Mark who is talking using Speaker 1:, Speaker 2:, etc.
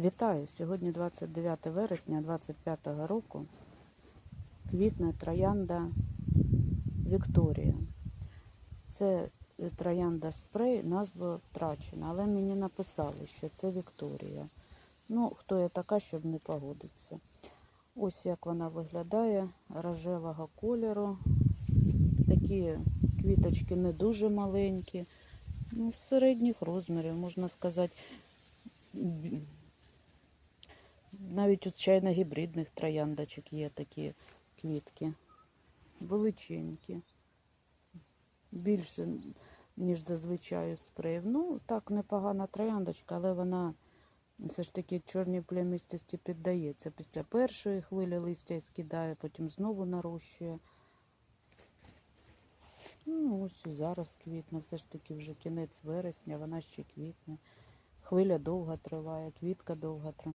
Speaker 1: Вітаю! Сьогодні 29 вересня 25 року. Квітне троянда Вікторія. Це троянда спрей, назва втрачена, але мені написали, що це Вікторія. Ну, хто я така, щоб не погодитися. Ось як вона виглядає рожевого кольору. Такі квіточки не дуже маленькі, ну, середніх розмірів, можна сказати. Навіть у чайно-гібридних трояндочок є такі квітки. Величенькі. Більше, ніж зазвичай спреїв. Ну, так, непогана трояндочка, але вона все ж таки чорній плямистості піддається. Після першої хвилі листя скидає, потім знову нарощує. Ну, ось і зараз квітне, все ж таки вже кінець вересня, вона ще квітне. Хвиля довго триває, квітка довго триває.